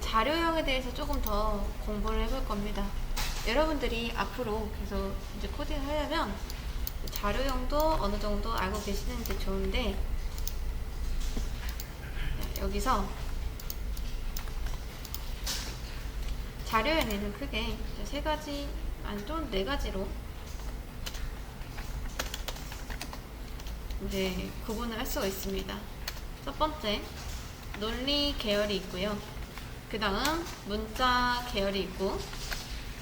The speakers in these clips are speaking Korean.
자료형에 대해서 조금 더 공부를 해볼 겁니다. 여러분들이 앞으로 계속 이제 코딩을 하려면 자료형도 어느 정도 알고 계시는 게 좋은데 자, 여기서 자료형에는 크게 세 가지 아니 좀 네 가지로 이제 구분을 할 수가 있습니다. 첫 번째 논리 계열이 있고요. 그 다음 문자 계열이 있고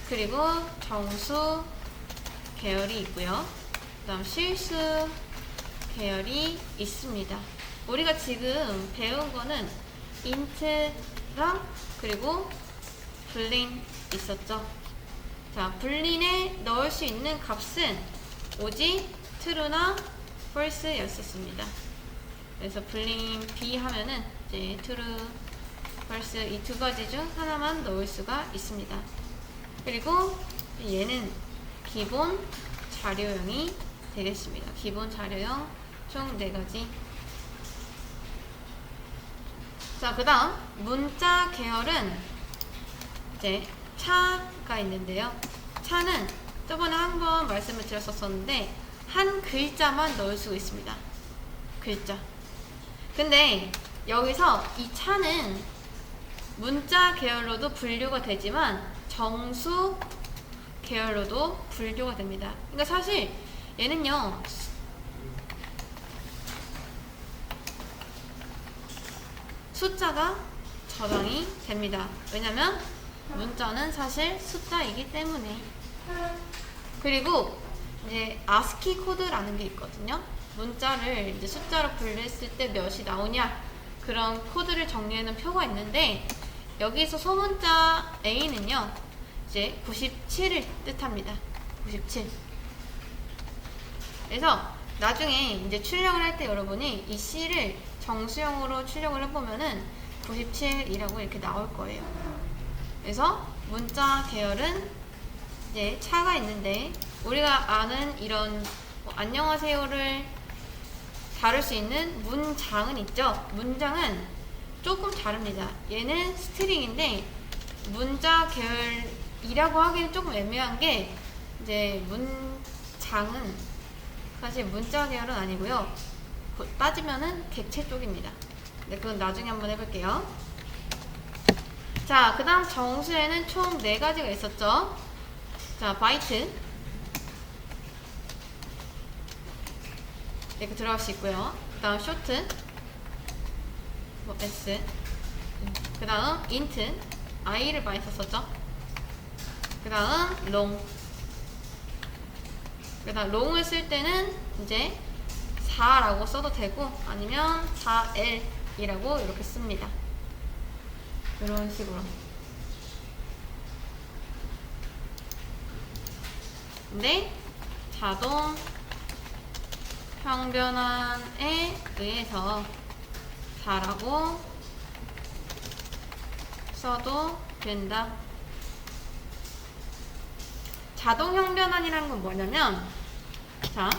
그리고 정수 계열이 있고요. 그 다음 실수 계열이 있습니다. 우리가 지금 배운 거는 int랑 그리고 불린 있었죠. 자, 불린에 넣을 수 있는 값은 오직 true나 false였었습니다. 그래서 불린 b 하면은 이제 true, false 이두 가지 중 하나만 넣을 수가 있습니다. 그리고 얘는 기본 자료형이 되겠습니다. 기본 자료형 총네 가지. 자, 그 다음 문자 계열은 이제 차가 있는데요. 차는 저번에 한 번 말씀을 드렸었었는데 한 글자만 넣을 수가 있습니다. 글자. 근데 여기서 이 차는 문자 계열로도 분류가 되지만 정수 계열로도 분류가 됩니다. 그러니까 사실 얘는요. 숫자가 저장이 됩니다. 왜냐면 문자는 사실 숫자이기 때문에. 그리고 이제 아스키 코드라는 게 있거든요. 문자를 이제 숫자로 분류했을 때 몇이 나오냐 그런 코드를 정리하는 표가 있는데 여기서 소문자 A는요 이제 97을 뜻합니다. 97. 그래서 나중에 이제 출력을 할 때 여러분이 이 C를 정수형으로 출력을 해보면은 97이라고 이렇게 나올 거예요. 그래서 문자 계열은 이제 차가 있는데 우리가 아는 이런 뭐 안녕하세요를 다룰 수 있는 문장은 있죠. 문장은 조금 다릅니다. 얘는 스트링인데 문자 계열이라고 하기는 조금 애매한 게 이제 문장은 사실 문자 계열은 아니고요. 그 따지면은 객체 쪽입니다. 네, 그건 나중에 한번 해볼게요. 자, 그 다음 정수에는 총 4가지가 있었죠. 자, 바이트. 이렇게 들어갈 수 있고요. 그 다음 쇼트. 뭐, S. 그 다음 인트. I를 많이 썼었죠. 그 다음 롱. 그 다음 롱을 쓸 때는 이제 4라고 써도 되고 아니면 4L이라고 이렇게 씁니다. 이런 식으로. 근데 자동 형변환에 의해서 4라고 써도 된다. 자동 형 변환이라는 건 뭐냐면 자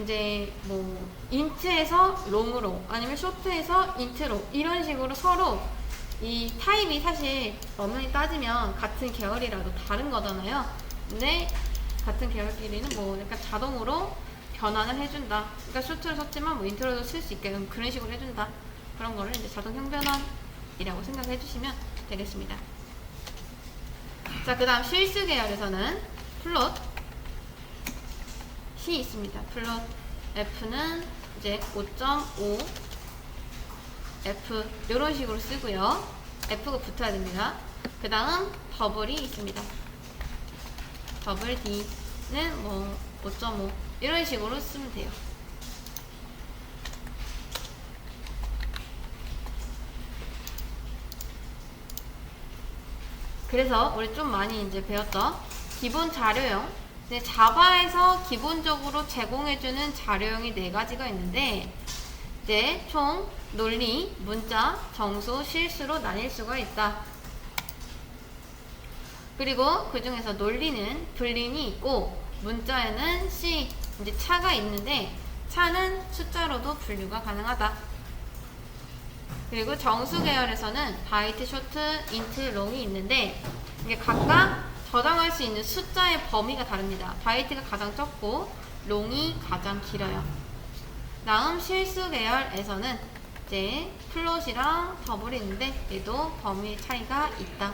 이제 뭐 인트에서 롱으로 아니면 쇼트에서 인트로 이런 식으로 서로 이 타입이 사실 엄연히 따지면 같은 계열이라도 다른 거잖아요. 근데 같은 계열끼리는 뭐 약간 자동으로 변환을 해준다. 그러니까 쇼트를 썼지만 뭐 인트로도 쓸 수 있게끔 그런 식으로 해준다. 그런 거를 이제 자동 형변환이라고 생각해 주시면 되겠습니다. 자, 그 다음 실수 계열에서는 플롯 C 있습니다. 플롯 F는 이제 5.5 F 이런 식으로 쓰고요. F가 붙어야 됩니다. 그 다음 더블이 있습니다. 더블 D는 뭐 5.5 이런 식으로 쓰면 돼요. 그래서 우리 좀 많이 이제 배웠죠. 기본 자료형. 네, 자바에서 기본적으로 제공해주는 자료형이 네 가지가 있는데 이제 총 논리, 문자, 정수, 실수로 나뉠 수가 있다. 그리고 그 중에서 논리는 불린이 있고 문자에는 C 이제 차가 있는데 차는 숫자로도 분류가 가능하다. 그리고 정수 계열에서는 바이트, 쇼트, 인트, 롱이 있는데 이게 각각 저장할 수 있는 숫자의 범위가 다릅니다. 바이트가 가장 적고 롱이 가장 길어요. 다음 실수 계열에서는 이제 플롯이랑 더블이 있는데 얘도 범위 차이가 있다.